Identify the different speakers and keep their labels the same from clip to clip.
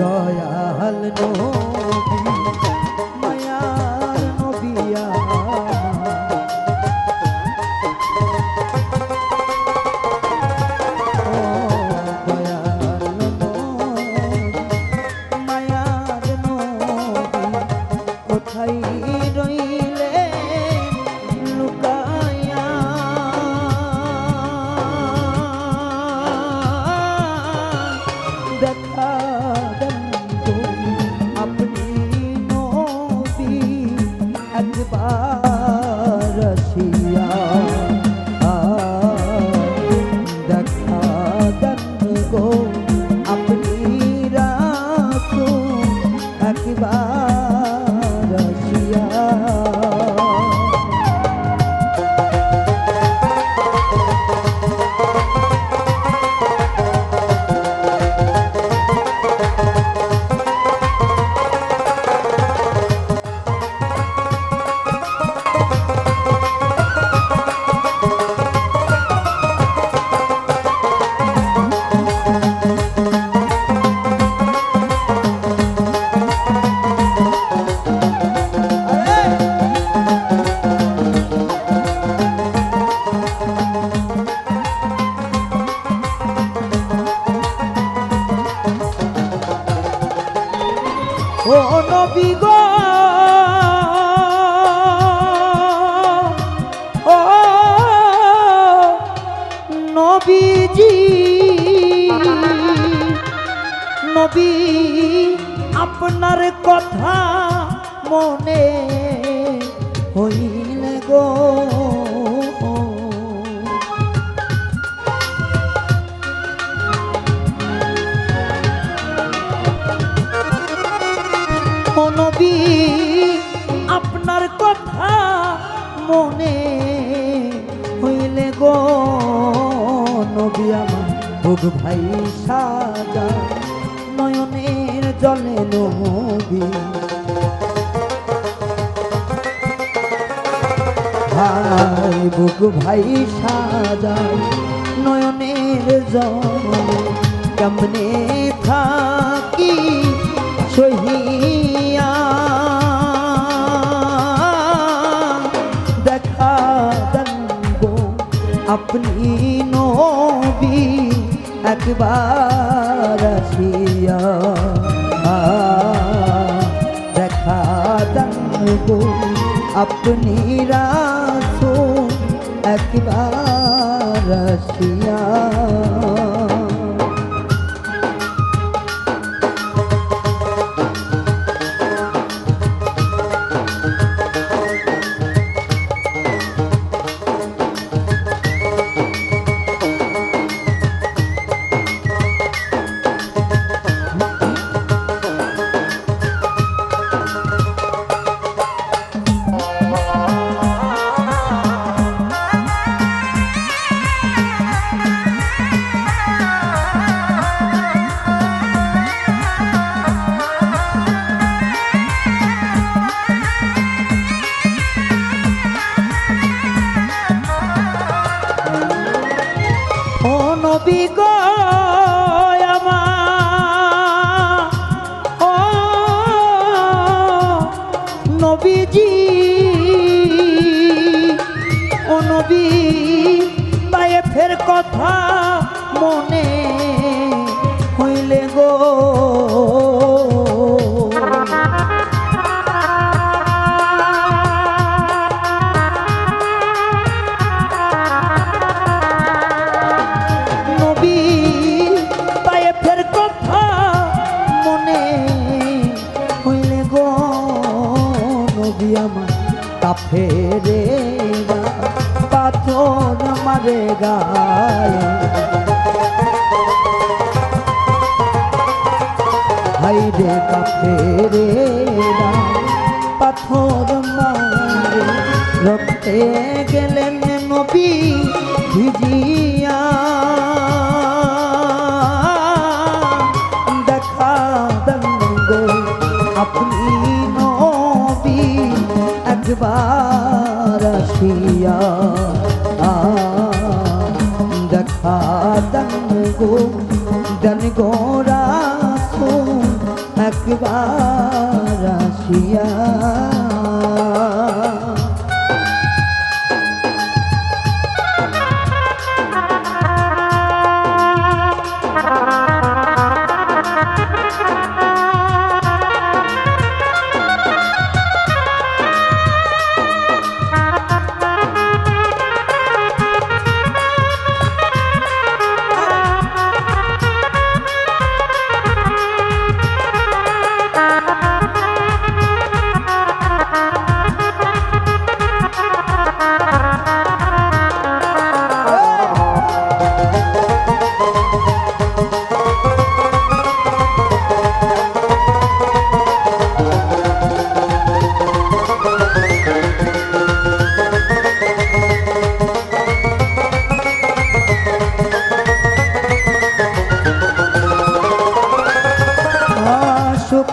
Speaker 1: দয়াল নবী। নবীজি নবী আপনার কথা মনে হইলে গো। বুক ভাই সাজা, নয়নের জলে নবী ভাই বুক ভাই সাজা, নয়নের জলে কেমনে থাকি সহিয়া? দেখা দেন গো, আপনি নবী। একবার আসিয়া দেখা দেন গো আপনি রাসুল একবার আসিয়া ও নবী পাথর মারে গায়ে। হাইরে কাফেরে পাথর মারে। রক্তে গেলেন নবী ভিজিয়া। দেখা দেন গো আপনি নবী, একবার আসিয়া। দেখা দেন গো রাখো একবার আসিয়া।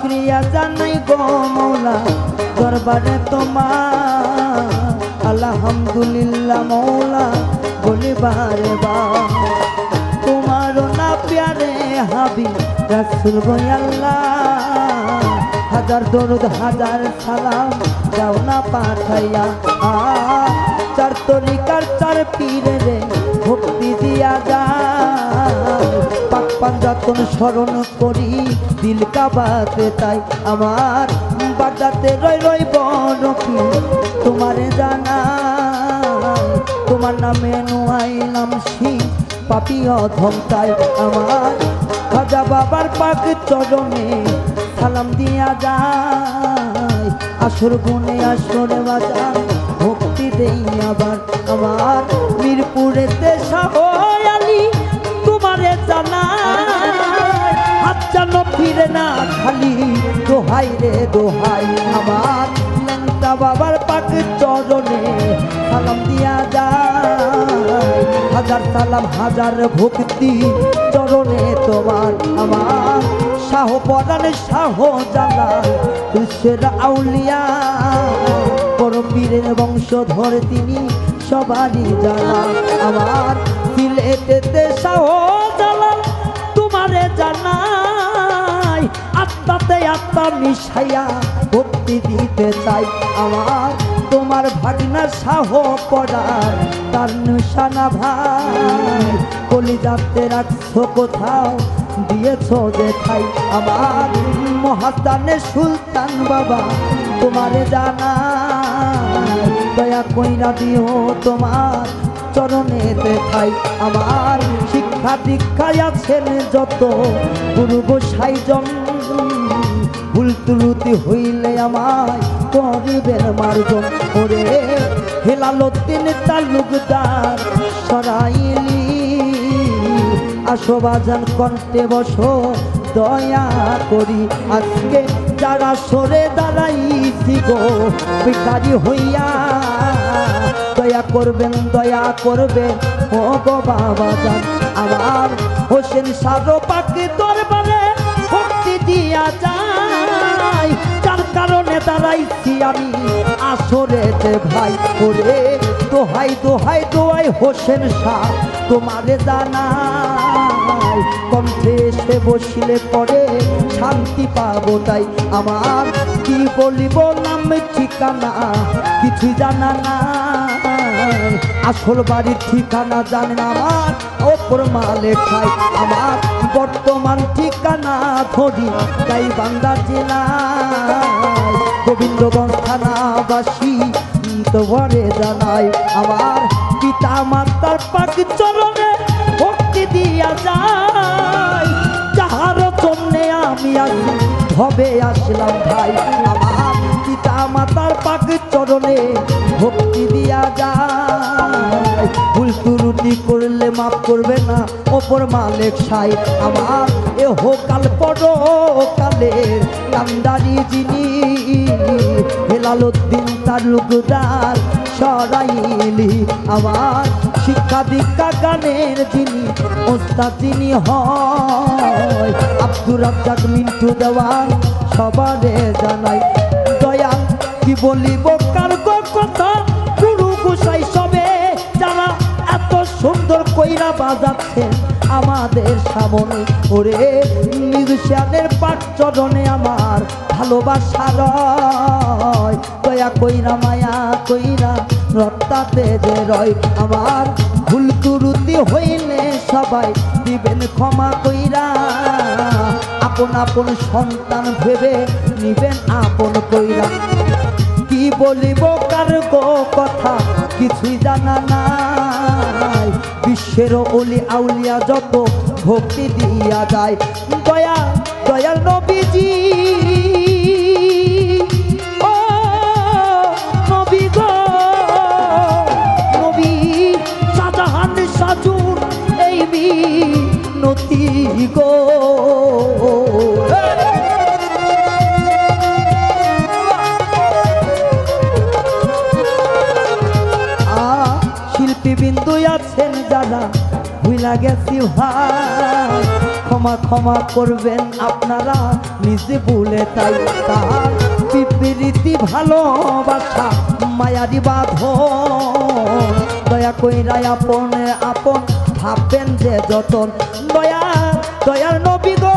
Speaker 1: শুক্রিয়া জানাই গো দরবারে তোমার। আলহামদুলিল্লাহ মৌলা, বলিবারে বা তোমারও না প্যারে হাবি রাসুল আল্লাহ। হাজার দরুদ, হাজার সালাম, যাও না পাঠাইয়া আ চার তরিকার চার পীরে রে, ভক্তি দিয়া যা পাক পাঞ্জাতন স্মরণ করি, দিল কাবাতে তাই আমার বাগাতে রই রই বনকি তোমারে জানা তোমার নামে নুয়াইলাম সিং পাপি অধম তাই আমার খাজা বাবার পাক চরণে সালাম দিয়া যায় আসর গুনে আসরে ভক্তি দেই আবার আমার মিরপুরেতে শাহয়ালি, তোমারে জানাই, হাত ফিরে না খালি, দোহাই রে দোহাই আমার লেংটা বাবার পাক চরণে সালাম দিয়া যায়। হাজার সালাম, হাজার ভক্তি চরণে তোমার আমার শাহ পরাণে শাহ জালাল কৃষ্ণের আউলিয়া। বড় পীরের বংশধর তিনি সবারই জানা। আমার সিলেটেতে শাহ তোমারে জানাই। আত্মাতে আত্মা মিশাইয়া ভক্তি দিতে চাই। আমার তোমার ভাগনা সাহ পড়ার তার নিশানা ভাই। কলিজাতে রাখছো কোথাও, দিয়েছ দেখাই। আমার মহাস্তানে সুলতান বাবা তোমারে জানাই। দয়া কইরা দিও তোমার চরণে দেখাই আমার শিক্ষা দীক্ষায় আছেন যত গুরু গোসাইজন ভুল তুলুতি হইলে আমায় করিবেন মার্জন ওরে হেলালুদ্দিন তালুকদার সরাইলি। আসো বাজান কণ্ঠে বসো, দয়া করি আজকে যারা সরে দাঁড়াইছি গো, ভিখারি হইয়া, দয়া করবেন দয়া করবেন। ও গো বাবা যান আমার হোসেন সাদো পাখি দরবারে ভক্তি দিয়া যায় যার কারণে দাঁড়াইছি আমি আসরে যে ভাই, ওরে দোহাই দোহাই দোহাই হোসেন শাহ তোমারে জানাই কণ্ঠে এসে বসিলে পরে শান্তি পাবো তাই আমার কি বলিব নাম ঠিকানা কিছু জানা না আসল বাড়ির ঠিকানা জানে না আমার ওপর মালে খাই আমার। বর্তমান ঠিকানা ধরি তাই বান্দা জেলায় গোবিন্দগঞ্জ থানাবাসী তোমারে জানাই, আমার পিতা মাতার পাক চরণে ভবে আসলাম ভাই? আমার পিতা মাতার পাক চরণে ভক্তি দিয়া যায়। ভুল ত্রুটি করলে মাফ করবে না ওপর মালিক সাই। আমার এ হোকাল পর কালের কান্দারি যিনি হেলালুদ্দিন তালুকদার সরাইলি। আমার শিক্ষা দীক্ষা গানের যিনি ওস্তাদ যিনি হয়, আব্দুর রাজ্জাক মিন্টু দেওয়ান সবারে জানাই দয়াল কি বলিব, কার কথা? গুরু গোসাই সবে যারা এত সুন্দর কইরা বাজাচ্ছে আমাদের সামনে। ওরে মিউজিশিয়ানের পাট চরণে আমার ভালোবাসা রয়। দয়া কইরা, মায়া কইরা রত্তাতে যে রয়, আমার ভুল ত্রুটি হইলে সবাই দিবেন ক্ষমা কইরা। আপন আপন সন্তান ভেবে নিবেন আপন কইরা। কি বলিব, কার গো কথা কিছুই জানা নাই। বিশ্বের অলি আউলিয়া যত ভক্তি দিয়া যায়। দয়া, দয়াল নবীজি। গো। শিল্পী বিন্দু আছেন যারা ভুলা গেছি ক্ষমা ক্ষমা করবেন আপনারা, নিজে ভুলে তাই তার। বিপরীতি ভালোবাসা, মায়ারি বাঁধন। দয়া কইরা আপন আপন ভাববেন যে যতন। দয়ার নবী গো।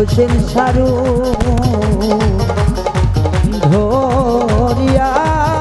Speaker 1: হোসেন সারু